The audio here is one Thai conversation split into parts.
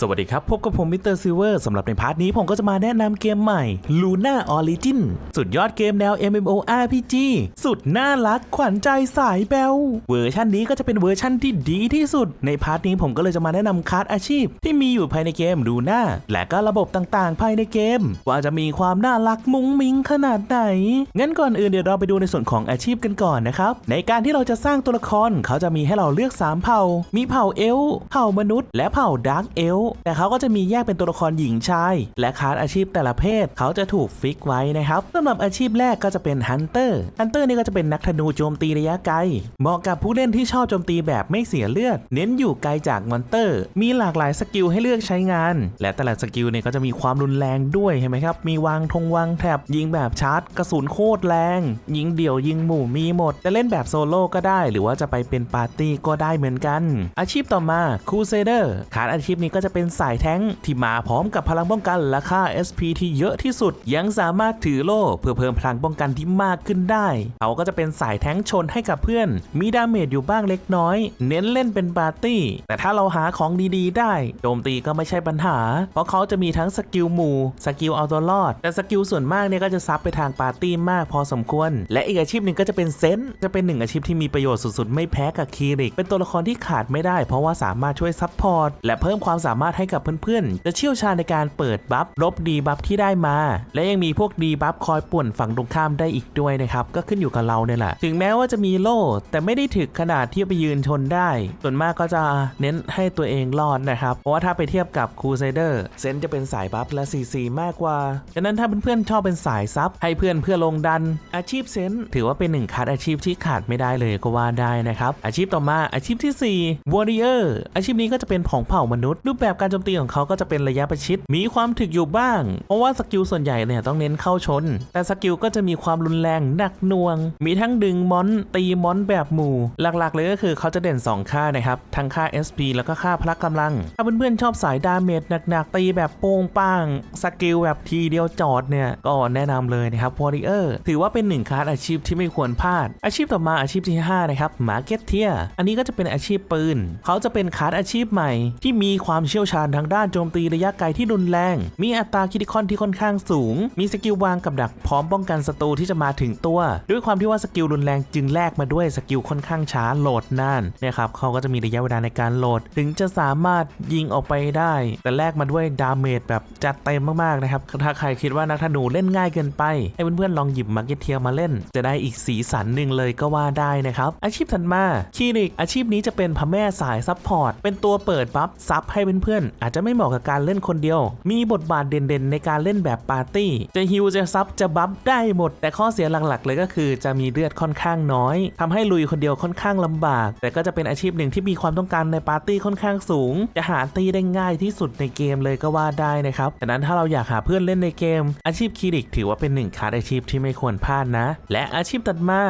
สวัสดีครับ พบกับผมมิสเตอร์ซิเวอร์สำหรับในพาร์ทนี้ผมก็จะมาแนะนำเกมใหม่ Luna Origin สุดยอดเกมแนว MMORPG สุดน่ารักขวัญใจสายแบลเวอร์ชันนี้ก็จะเป็นเวอร์ชันที่ดีที่สุด ในพาร์ทนี้ผมก็เลยจะมาแนะนำคาร์ดอาชีพ ที่มีอยู่ภายในเกม Luna และก็ระบบต่างๆ ภายในเกม ว่าจะมีความน่ารักมุ้งมิ้งขนาดไหน งั้นก่อนอื่นเดี๋ยวเราไปดูในส่วนของอาชีพกันก่อนนะครับ ในการที่เราจะสร้างตัวละครเขาจะมีให้เราเลือก 3 เผ่า มีเผ่าเอล์เผ่ามนุษย์ และเผ่าดาร์กเอลแต่เขาก็จะมีแยกเป็นตัวละครหญิงชาย และคลาสอาชีพแต่ละเพศ เขาจะถูกฟิกไว้นะครับสำหรับอาชีพแรกก็จะเป็นฮันเตอร์ฮันเตอร์นี่ก็จะเป็นนักธนูโจมตีระยะไกล เหมาะกับผู้เล่นที่ชอบโจมตีแบบไม่เสียเลือด เน้นอยู่ไกลจากมอนเตอร์ มีหลากหลายสกิลให้เลือกใช้งาน และแต่ละสกิลเนี่ยก็จะมีความรุนแรงด้วยเห็นไหมครับ มีวางธงวางแถบยิงแบบชาร์จกระสุนโคตรแรง ยิงเดี่ยวยิงหมู่มีหมด จะเล่นแบบโซโล่ก็ได้ หรือว่าจะไปเป็นปาร์ตี้ก็ได้เหมือนกัน อาชีพต่อมาคูเซเดอร์ขาดอาชีพนี้ก็จะเป็น็นสายแท้งที่มาพร้อมกับพลังป้องกันและค่า SP ที่เยอะที่สุด ยังสามารถถือโล่เพื่อเพิ่มพลังป้องกันที่มากขึ้นได้เขาก็จะเป็นสายแท้งชนให้กับเพื่อน มีดาเมจอยู่บ้างเล็กน้อย เน้นเล่นเป็นปาร์ตี้ แต่ถ้าเราหาของดีๆ ได้โจมตีก็ไม่ใช่ปัญหา เพราะเขาจะมีทั้งสกิลหมู่สกิลเอาตัวรอด แต่สกิลส่วนมากเนี่ยก็จะซับไปทางปาร์ตี้มากพอสมควร และอีกอาชีพหนึ่งก็จะเป็นเซนต์จะเป็นหนึ่งอาชีพที่มีประโยชน์สุดๆ ไม่แพ้กับคีริก เป็นตัวละครที่ขาดไม่ได้ เพราะว่าสามารถช่วยซับพอร์ตและเพิ่มความสามารถให้กับเพื่อนๆ จะเชี่ยวชาญในการเปิดบัฟลบดีบัฟที่ได้มา และยังมีพวกดีบัฟคอยป่วนฝั่งตรงข้ามได้อีกด้วยนะครับ ก็ขึ้นอยู่กับเราเนี่ยแหละ ถึงแม้ว่าจะมีโล่ แต่ไม่ได้ถึกขนาดที่ไปยืนชนได้ ส่วนมากก็จะเน้นให้ตัวเองรอดนะครับ เพราะว่าถ้าไปเทียบกับคูเซเดอร์เซนจะเป็นสายบัฟและซีซีมากกว่า ฉะนั้นถ้าเพื่อนๆชอบเป็นสายซับให้เพื่อนเพื่อลงดัน อาชีพเซนถือว่าเป็นหนึ่งคัดอาชีพที่ขาดไม่ได้เลยก็ว่าได้นะครับ อาชีพต่อมาอาชีพที่4 Warrior อาชีพนี้ก็จะเป็นของเผ่ามนุษย์รูปแบบการโจมตีของเขาก็จะเป็นระยะประชิด มีความถึกอยู่บ้าง เพราะว่าสกิลส่วนใหญ่เนี่ยต้องเน้นเข้าชน แต่สกิลก็จะมีความรุนแรงหนักหน่วง มีทั้งดึงมอนตีมอนแบบหมู่ หลักๆ เลยก็คือเขาจะเด่น 2 ค่านะครับ ทั้งค่า SP แล้วก็ค่าพละกำลัง ถ้าเพื่อนๆชอบสายดาเมจหนักๆ ตีแบบโป้งป้างสกิลแบบทีเดียวจอดเนี่ยก็แนะนำเลยนะครับ Warrior ถือว่าเป็นหนึ่งคลาสอาชีพที่ไม่ควรพลาด อาชีพต่อมาอาชีพที่ 5 นะครับ Marketeer อันนี้ก็จะเป็นอาชีพปืน เขาจะเป็นคลาสอาชีพใหม่ที่มีความเชี่ยวชาญทางด้านโจมตีระยะไกลที่รุนแรง มีอัตราคิดคอนที่ค่อนข้างสูง มีสกิลวางกับดักพร้อมป้องกันศัตรูที่จะมาถึงตัว ด้วยความที่ว่าสกิลรุนแรงจึงแลกมาด้วยสกิลค่อนข้างช้าโหลดนานนี่ยครับเขาก็จะมีระยะเวลาในการโหลด ถึงจะสามารถยิงออกไปได้ แต่แลกมาด้วยดาเมจแบบจัดเต็มมากๆนะครับถ้าใครคิดว่านักธนูเล่นง่ายเกินไปให้เพื่อนๆลองหยิบมาร์เก็ตเทียมาเล่น จะได้อีกสีสันหนึ่งเลยก็ว่าได้นะครับอาชีพถัดมาคีริกอาชีพนี้จะเป็นพระแม่สายซับพอร์ตเป็นตัวเปิดบัฟซับให้เพื่อนๆ อาจจะไม่เหมาะกับการเล่นคนเดียว มีบทบาทเด่นๆ ในการเล่นแบบปาร์ตี้ จะฮิวจะซับจะบัฟได้หมด แต่ข้อเสียหลักๆ เลยก็คือจะมีเลือดค่อนข้างน้อยทำให้ลุยคนเดียวค่อนข้างลำบาก แต่ก็จะเป็นอาชีพหนึ่งที่มีความต้องการในปาร์ตี้ค่อนข้างสูง จะหาตีได้ง่ายที่สุดในเกมเลยก็ว่าได้นะครับดังนั้นถ้าเราอยากหาเพื่อนเล่นในเกม อาชีพคีริกถือว่าเป็นหนึ่งคาร์ดอาชีพที่ไม่ควรพลาดนะ และอาชีพตัดมา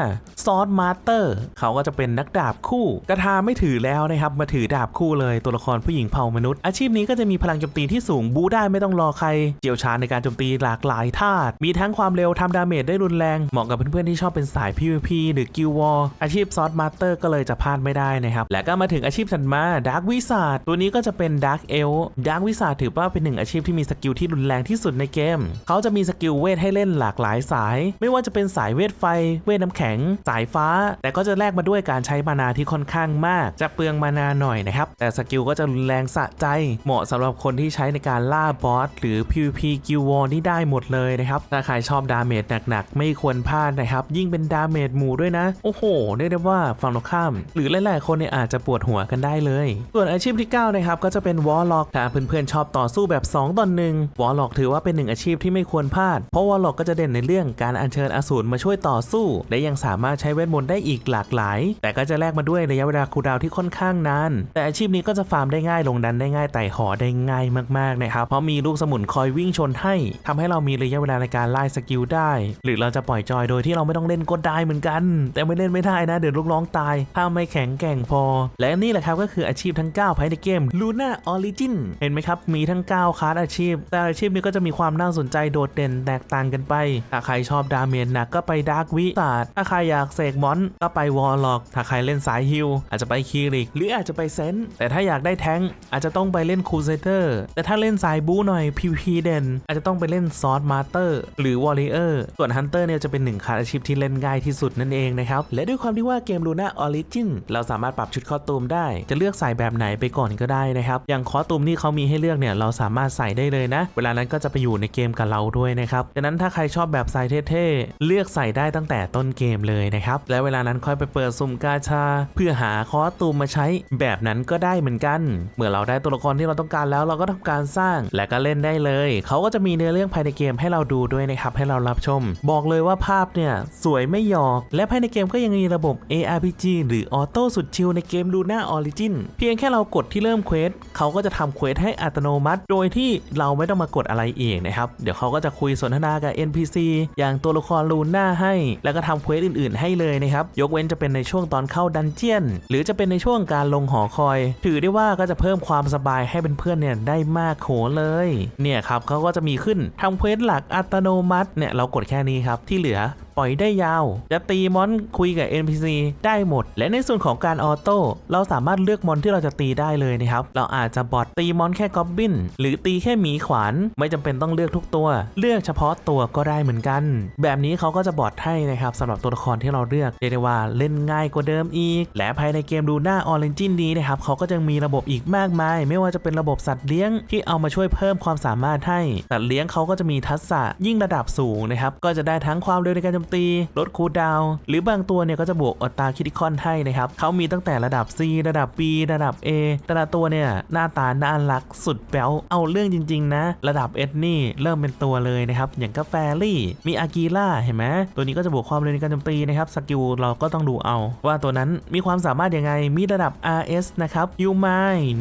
ซอสมาสเตอร์เขาก็จะเป็นนักดาบคู่ กระทาไม่ถือแล้วนะครับมาถือดาบคู่เลยตัวละครผู้หญิงเผ่ามนุษย์อาชีพนี้ก็จะมีพลังโจมตีที่สูงบูได้ไม่ต้องรอใครเจียวชาญในการโจมตีหลากหลายธาตุมีทั้งความเร็วทำดาเมจได้รุนแรงเหมาะกับเพื่อนๆที่ชอบเป็นสาย PVP หรือกิลวอลอาชีพซอสมาสเตอร์ก็เลยจะพลาดไม่ได้นะครับและก็มาถึงอาชีพถัดมาดาร์กวิสาดตัวนี้ก็จะเป็นดาร์กเอลดาร์กวิสาดถือว่าเป็นหนึ่งอาชีพที่มีสกิลที่รุนแรงที่สุดในเกม เขาจะมีสกิลเวทให้เล่นหลากหลายสาย ไม่ว่าจะเป็นสายเวทไฟ เวทน้ำแข็ง สายฟ้า แต่ก็จะแลกมาด้วยการใช้มานาที่ค่อนข้างมาก จะเปลืองมานาหน่อยนะครับ แต่สกิลก็จะรุนแรงสะใจเหมาะสำหรับคนที่ใช้ในการล่าบอสหรือ PVP กิลวอร์นี่ได้หมดเลยนะครับ ถ้าใครชอบดาเมจหนักๆ ไม่ควรพลาดนะครับ ยิ่งเป็นดาเมจหมู่ด้วยนะ โอ้โหเรียกได้ว่าฝั่งตรงข้าม หรือหลายๆคนเนี่ยอาจจะปวดหัวกันได้เลย ส่วนอาชีพที่ 9 นะครับ ก็จะเป็นวอลล็อกถ้าเพื่อนๆชอบต่อสู้แบบ 2ต่อหนึ่งวอลล็อกถือว่าเป็นหนึ่งอาชีพที่ไม่ควรพลาด เพราะวอลล็อกก็จะเด่นในเรื่องการอัญเชิญอสูรมาช่วยต่อสู้ และยังสามารถใช้เวทมนต์ได้อีกหลากหลาย แต่ก็จะแลกมาด้วยระยะเวลาคูลดาวที่ค่อนข้างนาน แต่อาชีพนี้ก็จะฟาร์มได้ง่ายลงดันได้ง่ายไต่หอได้ง่ายมากๆนะครับ เพราะมีลูกสมุนคอยวิ่งชนให้ทำให้เรามีระยะเวลาในการไล่สกิลได้ หรือเราจะปล่อยจอยโดยที่เราไม่ต้องเล่นก็ได้เหมือนกัน แต่ไม่เล่นไม่ได้นะ เดี๋ยวลูกน้องตาย ถ้าไม่แข็งแกร่งพอ และนี่แหละครับก็คืออาชีพทั้ง 9ภายในเกม Luna Origin เห็นไหมครับ มีทั้ง 9คลาสอาชีพ แต่อาชีพนี้ก็จะมีความน่าสนใจโดดเด่นแตกต่างกันไป ถ้าใครชอบดาเมจหนักก็ไปดาร์กวิสาดถ้าใครอยากเสกมอนก็ไปวอลล็อก ถ้าใครเล่นสายฮิลอาจจะไปคีริก หรืออาจจะไปเซนต์แต่ถ้าอยากได้แท้งอาจจะต้องไปไปเล่นคูเซเตอร์แต่ถ้าเล่นสายบู๊หน่อย PVP เด่น อาจจะต้องไปเล่นซอสมาสเตอร์หรือวอลเลเยอร์ส่วนฮันเตอร์เนี่ยจะเป็นหนึ่งคาอาชีพที่เล่นง่ายที่สุดนั่นเองนะครับ และด้วยความที่ว่าเกม Luna Origin เราสามารถปรับชุดคอตูมได้ จะเลือกใส่แบบไหนไปก่อนก็ได้นะครับ อย่างคอตูมที่เขามีให้เลือกเนี่ยเราสามารถใส่ได้เลยนะ เวลานั้นก็จะไปอยู่ในเกมกับเราด้วยนะครับดังนั้นถ้าใครชอบแบบใส่เท่ๆเลือกใส่ได้ตั้งแต่ต้นเกมเลยนะครับและเวลานั้นค่อยไปเปิดสุ่มกาชา เพื่อหาคอตูมมาใช้แบบนั้นก็ได้เหมือนกัน เมื่อเราได้ตัวละครที่เราต้องการแล้วเราก็ทำการสร้าง และก็เล่นได้เลย เขาก็จะมีเนื้อเรื่องภายในเกมให้เราดูด้วยนะครับให้เรารับชม บอกเลยว่าภาพเนี่ยสวยไม่หยอก และภายในเกมก็ยังมีระบบ ARPG หรือออโต้สุดชิลในเกม Luna Origin เพียงแค่เรากดที่เริ่มเควสเขาก็จะทำเควสให้อัตโนมัติ โดยที่เราไม่ต้องมากดอะไรเองนะครับ เดี๋ยวเขาก็จะคุยสนทนากับ NPC อย่างตัวละครลูน่าให้ แล้วก็ทำเควสอื่นๆ ให้เลยนะครับ ยกเว้นจะเป็นในช่วงตอนเข้าดันเจียน หรือจะเป็นในช่วงการลงหอคอย ถือได้ว่าก็จะเพิ่มความสบายให้เป็นเพื่อนเนี่ยได้มากโขเลย เนี่ยครับเขาก็จะมีขึ้นทำเควสหลักอัตโนมัติเนี่ยเรากดแค่นี้ครับที่เหลือ ปล่อยได้ยาว จะตีมอนคุยกับ NPC ได้หมด และในส่วนของการออโต้เราสามารถเลือกมอนที่เราจะตีได้เลยนะครับ เราอาจจะบอทตีมอนแค่กอบบินหรือตีแค่หมีขวานไม่จำเป็นต้องเลือกทุกตัว เลือกเฉพาะตัวก็ได้เหมือนกัน แบบนี้เขาก็จะบอทให้นะครับสำหรับตัวละครที่เราเลือกเรียกได้ว่าเล่นง่ายกว่าเดิมอีก และภายในเกมดูหน้าออเรนจินนี้นะครับเขาก็จะมีระบบอีกมากมาย ไม่ว่าจะเป็นระบบสัตว์เลี้ยงที่เอามาช่วยเพิ่มความสามารถให้สัตว์เลี้ยงเขาก็จะมีทักษะยิ่งระดับสูงนะครับก็จะได้ทั้งความเร็วในการโจมตีลดคูดาว หรือบางตัวเนี่ยก็จะบวกอัตราคิติคอนให้นะครับเขามีตั้งแต่ระดับ C ระดับ B ระดับ A แต่ละตัวเนี่ยหน้าตาน่ารักสุดแป๊วเอาเรื่องจริง ๆ นะ ระดับ S นี่เริ่มเป็นตัวเลยนะครับอย่างกาแฟรี่มีอากีล่าเห็นไหมตัวนี้ก็จะบวกความเร็วในการโจมตีนะครับสกิลเราก็ต้องดูเอา ว่าตัวนั้นมีความสามารถยังไงมีระดับ RS นะครับยูไม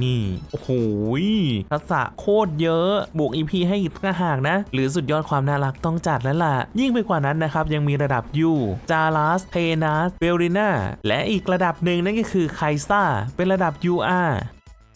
นี่โอ้โหทักษะโคตรเยอะบวก EP ให้อีกต่าหากนะ หรือสุดยอดความน่ารักต้องจัดแล้วล่ะยิ่งไปกว่านั้นนะครับยังมีระดับ U จารัสเทนัสเบลริน่าและอีกระดับหนึ่งนั่นก็คือไคซ่าเป็นระดับ UR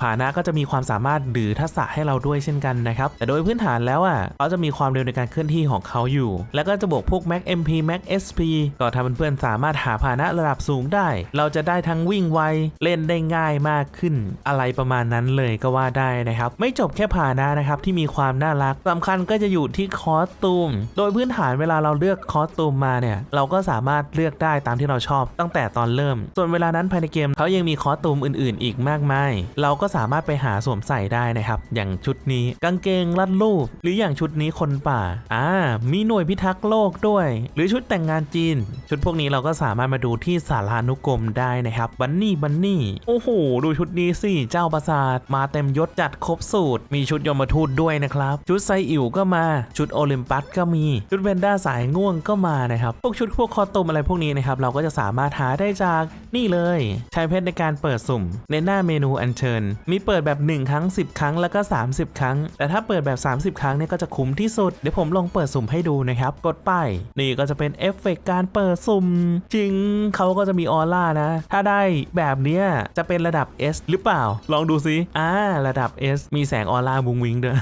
ผานะก็จะมีความสามารถหรือทักษะให้เราด้วยเช่นกันนะครับ แต่โดยพื้นฐานแล้วอะเขาจะมีความเร็วในการเคลื่อนที่ของเขาอยู่ แล้วก็จะบวกพวก Mac MP Mac SP ก็ทำเพื่อนๆสามารถหาผานะระดับสูงได้ เราจะได้ทั้งวิ่งไวเล่นได้ง่ายมากขึ้น อะไรประมาณนั้นเลยก็ว่าได้นะครับ ไม่จบแค่ผานะนะครับที่มีความน่ารักสำคัญก็จะอยู่ที่คอสตูม โดยพื้นฐานเวลาเราเลือกคอสตูมมาเนี่ยเราก็สามารถเลือกได้ตามที่เราชอบตั้งแต่ตอนเริ่ม ส่วนเวลานั้นภายในเกมเขายังมีคอสตูมอื่น ๆ อีกมากมาย เราก็สามารถไปหาสวมใส่ได้นะครับ อย่างชุดนี้กางเกงรัดรูป หรืออย่างชุดนี้คนป่า อ่า มีหน่วยพิทักษ์โลกด้วย หรือชุดแต่งงานจีน ชุดพวกนี้เราก็สามารถมาดูที่สารานุกรมได้นะครับ บันนี่บันนี่ โอ้โห ดูชุดนี้สิ เจ้าปราสาท มาเต็มยศจัดครบสูตร มีชุดยมทูตด้วยนะครับ ชุดไซอิ๋วก็มา ชุดโอลิมปัสก็มี ชุดเวนด้าสายง่วงก็มานะครับ พวกชุดพวกคอตมอะไรพวกนี้นะครับ เราก็จะสามารถหาได้จากนี่เลย ใช้เพชรในการเปิดสุ่ม ในหน้าเมนูอัญเชิญมีเปิดแบบ 1 ครั้ง 10 ครั้งแล้วก็ 30 ครั้ง แต่ถ้าเปิดแบบ 30 ครั้งเนี่ยก็จะคุ้มที่สุด เดี๋ยวผมลองเปิดสุ่มให้ดูนะครับ กดไปนี่ก็จะเป็นเอฟเฟกต์การเปิดสุ่ม จริงเขาก็จะมีออร่านะ ถ้าได้แบบเนี้ยจะเป็นระดับ S หรือเปล่า ลองดูซิอ่าระดับ S มีแสงออร่าบุงวิงเด้วย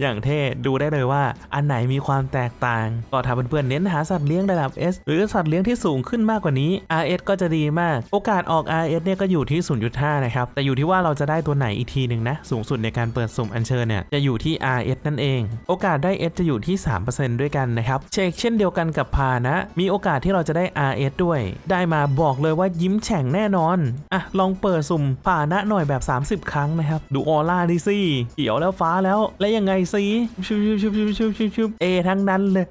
อย่างเท่ดูได้เลยว่า อันไหนมีความแตกต่าง ก็ถ้าเพื่อนๆเน้นหาสัตว์เลี้ยงระดับ S หรือสัตว์เลี้ยงที่สูงขึ้นมากกว่านี้ RS ก็จะดีมาก โอกาสออก RS เนี่ยก็อยู่ที่ 0.5 นะครับแต่อยูู่่ที่ว่าเราจะได้ตัวไหนอีกทีหนึ่งนะ สูงสุดในการเปิดสุ่มอัญเชิญเนี่ยจะอยู่ที่ RS นั่นเอง โอกาสได้ S จะอยู่ที่ 3%ด้วยกันนะครับเช็คเช่นเดียวกันกับพานะ มีโอกาสที่เราจะได้ RS ด้วย ได้มาบอกเลยว่ายิ้มแฉ่งแน่นอนอะลองเปิดสุ่มพานะหน่อยแบบ 30 ครั้งนะครับ ดูออร่าดิสิเขียวแล้วฟ้าแล้ว และยังไงสิชุบชุบชุบชุบชุบชุบชุบเอทั้งนั้นเลย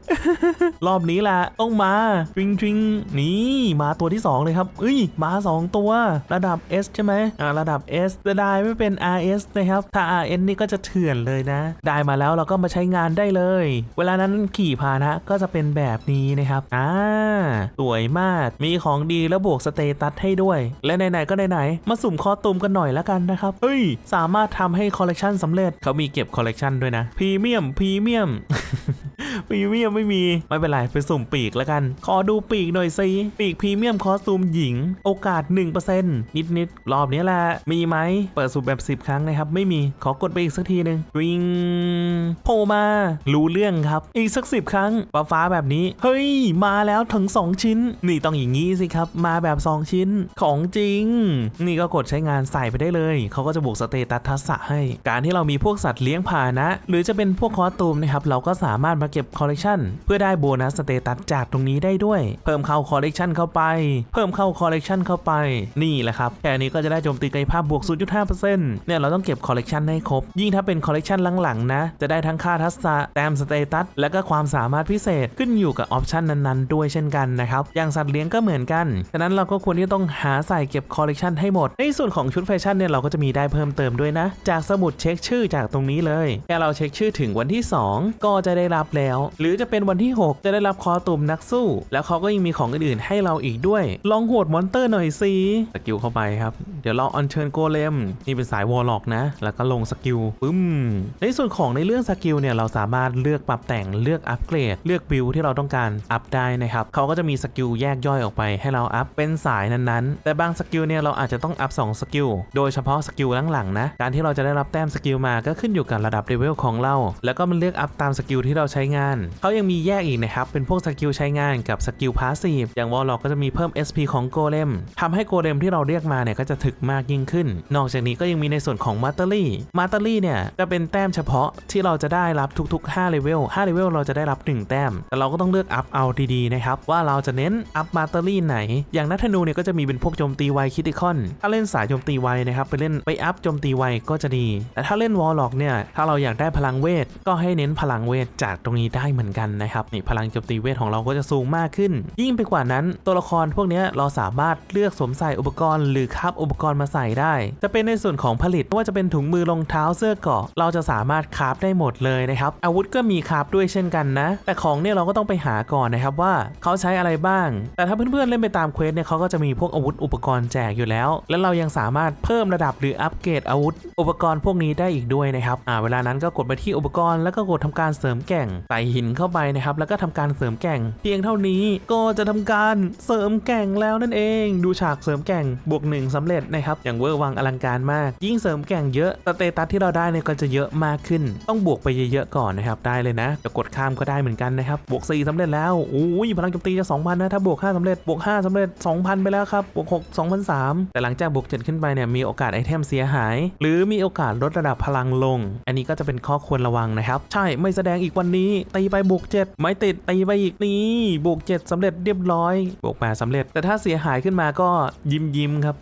รอบนี้ล่ะต้องมาจริงจริงนี่มาตัวที่ 2 เลยครับเอ้ยมา 2 ตัว ระดับ S ใช่ไหมอ่าระดับ S จะได้ไม่เป็น RS นะครับ ถ้า RS นี่ก็จะเถื่อนเลยนะ ได้มาแล้วเราก็มาใช้งานได้เลย เวลานั้นขี่พานะก็จะเป็นแบบนี้นะครับ อ่า สวยมาก มีของดีแล้วบวกสเตตัสให้ด้วย และไหนๆก็ไหนๆ มาสุ่มคอตุมกันหน่อยแล้วกันนะครับ เฮ้ย สามารถทำให้คอลเลกชันสำเร็จ เขามีเก็บคอลเลกชันด้วยนะ พรีเมียม พรีเมียม พรีเมียมไม่มี ไม่เป็นไรไปสุ่มปีกแล้วกัน ขอดูปีกหน่อยสิปีกพรีเมียมคอสตูมหญิง โอกาส 1%นิดนิดๆรอบนี้แหละมีไหมเปิดสุ่มแบบ 10 ครั้งนะครับ ไม่มีขอกดไปอีกสักทีหนึ่งริงโผล่มา รู้เรื่องครับ อีกสักสิบครั้งฟ้าฟ้าแบบนี้ เฮ้ย มาแล้วถึง 2 ชิ้น นี่ต้องอย่างนี้สิครับ มาแบบ 2 ชิ้นของจริง นี่ก็กดใช้งานใส่ไปได้เลย เขาก็จะบวกสเตตัสทักษะให้ การที่เรามีพวกสัตว์เลี้ยงพานะ หรือจะเป็นพวกคอสตูมนะครับ เราก็สามารถมาเก็บคอลเลกชันเพื่อได้โบนัสสเตตัสจากตรงนี้ได้ด้วย เพิ่มเข้าคอลเลกชันเข้าไป เพิ่มเข้าคอลเลกชันเข้าไป นี่แหละครับ แค่นี้ก็จะได้โจมตีกายภาพบวก 0.5%เนี่ยเราต้องเก็บคอลเลกชันให้ครบ ยิ่งถ้าเป็นคอลเลกชันหลังๆนะ จะได้ทั้งค่าทักษะแต้มสเตตัส และก็ความสามารถพิเศษขึ้นอยู่กับออปชันนั้นๆ ด้วยเช่นกันนะครับ อย่างสัตว์เลี้ยงก็เหมือนกัน ฉะนั้นเราก็ควรที่ต้องหาใส่เก็บคอลเลกชันให้หมด ในส่วนของชุดแฟชั่นเนี่ยเราก็จะมีได้เพิ่มเติมด้วยนะ จากสมุดเช็คชื่อจากตรงนี้เลย แค่เราเช็คชื่อถึงวันที่ 2 ก็จะได้รับแล้วหรือจะเป็นวันที่ 6 จะได้รับคอตุ่มนักสู้ แล้วเขาก็ยังมีของอื่นๆให้เราอีกด้วย ลองโหดมอนเตอร์หน่อยสิสกิลเข้าไปครับ เดี๋ยวเราอัญเชิญโกเลม นี่เป็นสายวอลล็อกนะ แล้วก็ลงสกิลปึ้ม ในส่วนของในเรื่องสกิลเนี่ยเราสามารถเลือกปรับแต่งเลือกอัปเกรด เลือกบิลที่เราต้องการอัพได้นะครับเขาก็จะมีสกิลแยกย่อยออกไป ให้เราอัพเป็นสายนั้นๆ แต่บางสกิลเนี่ยเราอาจจะต้องอัพ2สกิลโดยเฉพาะสกิลหลังๆนะการที่เราจะได้รับแต้มสกิลมาก็ขึ้นอยู่กับระดับเลเวลของเรา แล้วก็มันเลือกอัพตามสกิลที่เราใช้งานเขายังมีแยกอีกนะครับ เป็นพวกสกิลใช้งานกับสกิลพาสซีฟอย่างวอลล็อกก็จะมีเพิ่ม SP ของโกเลมทำให้โกเลมที่เราเรียกมาเนี่ยก็จะถึกมากยิ่งขึ้น นอกจากนี้ก็ยังมีในส่วนของมาตเตอรี่มาตเตอรี่เนี่ยจะเป็นแต้มเฉพาะที่เราจะได้รับทุกๆ5เลเวล5เลเวลเราจะได้รับ 1 แต้ม แต่เราก็ต้องเลือกอัพเอาดีๆนะครับ ว่าเราจะเน้นอัพมาตเตอรี่ไหน อย่างนัทธนูเนี่ยก็จะมีเป็นพวกโจมตีไวคิติคอน ถ้าเล่นสายโจมตีไวนะครับไปเล่นไปอัพโจมตีไวก็จะดี แต่ถ้าเล่นวอลล็อกเนี่ยถ้าเราอยากได้พลังเวทก็ให้เน้นพลังเวทจากตรงนี้ได้เหมือนกันนะครับนี่พลังโจมตีเวทของเราก็จะสูงมากขึ้น ยิ่งไปกว่านั้น ตัวละครพวกนี้เราสามารถเลือกสวมใส่อุปกรณ์ หรือคาบอุปกรณ์มาใส่ได้ จะเป็นในส่วนของผลิตไม่ว่าจะเป็นถุงมือรองเท้าเสื้อเกาะเราจะสามารถคาฟได้หมดเลยนะครับอาวุธก็มีคาฟด้วยเช่นกันนะ แต่ของเนี่ยเราก็ต้องไปหาก่อนนะครับว่าเขาใช้อะไรบ้าง แต่ถ้าเพื่อนๆเล่นไปตามเควสเนี่ยเขาก็จะมีพวกอาวุธอุปกรณ์แจกอยู่แล้ว และเรายังสามารถเพิ่มระดับหรืออัปเกรดอาวุธ อุปกรณ์พวกนี้ได้อีกด้วยนะครับอ่าเวลานั้นก็กดไปที่อุปกรณ์แล้วก็กดทำการเสริมแก่งใส่หินเข้าไปนะครับ แล้วก็ทำการเสริมแก่ง เพียงเท่านี้ก็จะทำการเสริมแก่งแล้วนั่นเอง ดูฉากเสริมแก่งบวกหนึ่งสำเร็จนะครับ อย่างเวอร์วังอลังการมาก ยิ่งเสริมแก่งเยอะสเตตัสที่เราได้เนี่ยก็จะเยอะมากขึ้น ต้องบวกไปเยอะๆก่อนนะครับ ได้เลยนะจะกดข้ามก็ได้เหมือนกันนะครับ บวก 4สำเร็จแล้วอุ้ยพลังโจมตีจะ 2,000 นะ ถ้าบวก 5สำเร็จ บวก 5สำเร็จ 2,000 ไปแล้วครับ บวก 6 2,003แต่หลังจากบวก 7 ขึ้นไปเนี่ย มีโอกาสไอเทมเสียหาย หรือมีโอกาสลดระดับพลังลง อันนี้ก็จะเป็นข้อควรระวังนะครับ ใช่ ไม่แสดงอีกวันนี้ตีไปบวก7 ไม่ติดตีไปอีกนี่บวก7สำเร็จเรียบร้อยบวก8สำเร็จ แต่ถ้าเสียหายขึ้นมาก็ยิ้มยิ้มครับ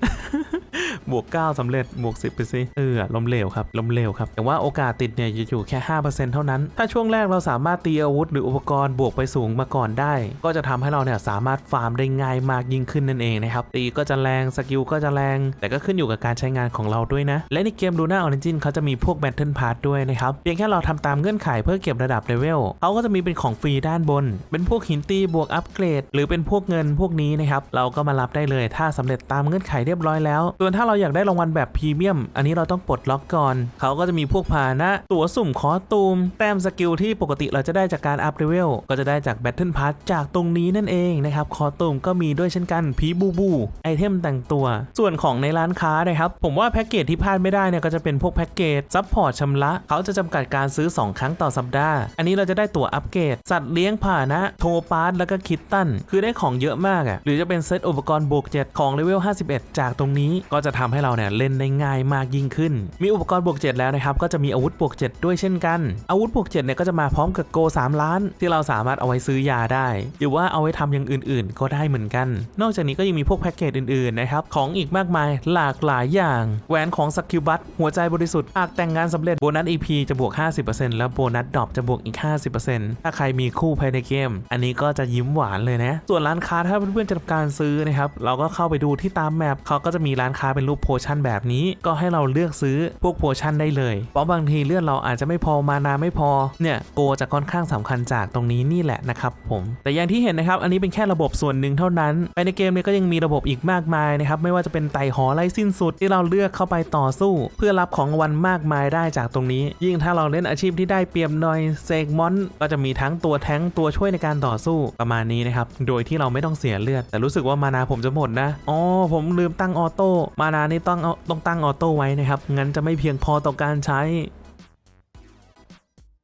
บวก 9สำเร็จบวก 10 ไปสิเออล้มเหลวครับล้มเหลวครับแต่ว่าโอกาสติดเนี่ยจะอยู่แค่ 5%เท่านั้น ถ้าช่วงแรกเราสามารถตีอาวุธหรืออุปกรณ์บวกไปสูงมาก่อนได้ ก็จะทำให้เราเนี่ยสามารถฟาร์มได้ง่ายมากยิ่งขึ้นนั่นเองนะครับตีก็จะแรงสกิลก็จะแรง แต่ก็ขึ้นอยู่กับการใช้งานของเราด้วยนะ และในเกม Luna Origin เขาจะมีพวก Battle Pass ด้วยนะครับเพียงแค่เราทำตามเงื่อนไขเพื่อเก็บระดับเลเวลเขาก็จะมีเป็นของฟรีด้านบน เป็นพวกหินตีบวกอัปเกรด หรือเป็นพวกเงินพวกนี้นะครับเราก็มารับได้เลยถ้าสำเร็จตามเงื่อนไขเรียบร้อยแล้วส่วนถ้าเราอยากได้รางวัลแบบพรีเมียม อันนี้เราต้องปลดล็อกก่อน เขาก็จะมีพวกพานะ ตั๋วสุ่มคอตูม แต้มสกิลที่ปกติเราจะได้จากการอัพเลเวลก็จะได้จากแบทเทิลพาร์จากตรงนี้นั่นเองนะครับคอตูมก็มีด้วยเช่นกันพีบูบูไอเทมแต่งตัว ส่วนของในร้านค้านะครับ ผมว่าแพ็กเกจที่พลาดไม่ได้เนี่ยก็จะเป็นพวกแพ็กเกจซัพพอร์ตชำระเขาจะจำกัดการซื้อ 2 ครั้งต่อสัปดาห์ อันนี้เราจะได้ตั๋วอัปเกรดสัตว์เลี้ยงผ่านะ โทปาร์ตแล้วก็คิตตันคือได้ของเยอะมากอะ่ะหรือจะเป็นเซตอุปกรณ์บวก7ของเลเวล51 จากตรงนี้ก็จะทำให้เราเนี่ยเล่นได้ง่ายมากยิ่งขึ้น มีอุปกรณ์บวก 7 แล้วนะครับ ก็จะมีอาวุธบวก 7 ด้วยเช่นกัน อาวุธบวก 7 เนี่ยก็จะมาพร้อมกับโก 3 ล้าน ที่เราสามารถเอาไว้ซื้อยาได้ หรือว่าเอาไว้ทำอย่างอื่น ๆ ก็ได้เหมือนกัน นอกจากนี้ก็ยังมีพวกแพ็กเกจอื่น ๆ นะครับ ของอีกมากมายหลากหลายอย่าง แหวนของสกิลบัตหัวใจบริสุทธิ์หากแต่งงานสำเร็จโบนัส EP จะบวก 50%แล้วโบนัสดรอปจะบวกอีก 50%ถ้าใครมีคู่ภายในเกม อันนี้ก็จะยิ้มหวานเลยนะส่วนร้านค้าถ้าเพื่อนๆจะทำการซื้อนะครับเราก็เข้าไปดูที่ตามแมปเขาก็จะมีร้านค้าเป็นรูปกโพชั่นแบบนี้ก็ให้เราเลือกซื้อพวกโพชั่นได้เลย เพราะบางทีเลือดเราอาจจะไม่พอมานาไม่พอเนี่ยโกจะค่อนข้างสำคัญจากตรงนี้นี่แหละนะครับผมแต่อย่างที่เห็นนะครับอันนี้เป็นแค่ระบบส่วนหนึ่งเท่านั้นภายในเกมเนี่ยก็ยังมีระบบอีกมากมายนะครับไม่ว่าจะเป็นไต่หอไล่สิ้นสุดที่เราเลือกเข้าไปต่อสู้ เพื่อรับของวัลมากมายได้จากตรงนี้ ยิ่งถ้าเราเล่นอาชีพที่ได้เปรียบหน่อยเซกมอนก็จะมีทั้งตัวแท้งตัวช่วยในการต่อสู้ประมาณนี้นะครับโดยที่เราไม่ต้องเสียเลือด แต่รู้สึกว่ามานาผมจะหมดนะอ๋อผมลืมตั้งออโต้มานานี่ต้องเอาต้องตั้งออโต้ไว้นะครับ งั้นจะไม่เพียงพอต่อการใช้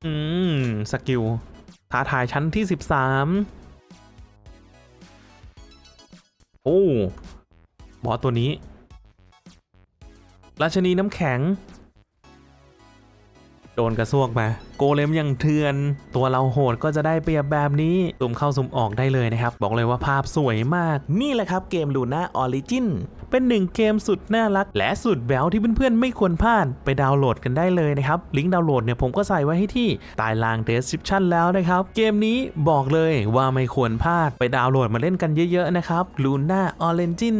อืม สกิลท้าทายชั้นที่ 13 โอ้ บอสตัวนี้ ราชนีน้ำแข็ง โดนกระซวกมา โกเลมยังเถื่อน ตัวเราโหดก็จะได้เปรียบแบบนี้ซุ่มเข้าซุ่มออกได้เลยนะครับ บอกเลยว่าภาพสวยมาก นี่แหละครับเกม Luna Origin เป็นหนึ่งเกมสุดน่ารัก และสุดแบวที่เพื่อนๆไม่ควรพลาดไปดาวน์โหลดกันได้เลยนะครับลิงก์ดาวน์โหลดเนี่ยผมก็ใส่ไว้ให้ที่ใต้ล่าง description แล้วนะครับเกมนี้บอกเลยว่าไม่ควรพลาดไปดาวน์โหลดมาเล่นกันเยอะๆนะครับ Luna Origin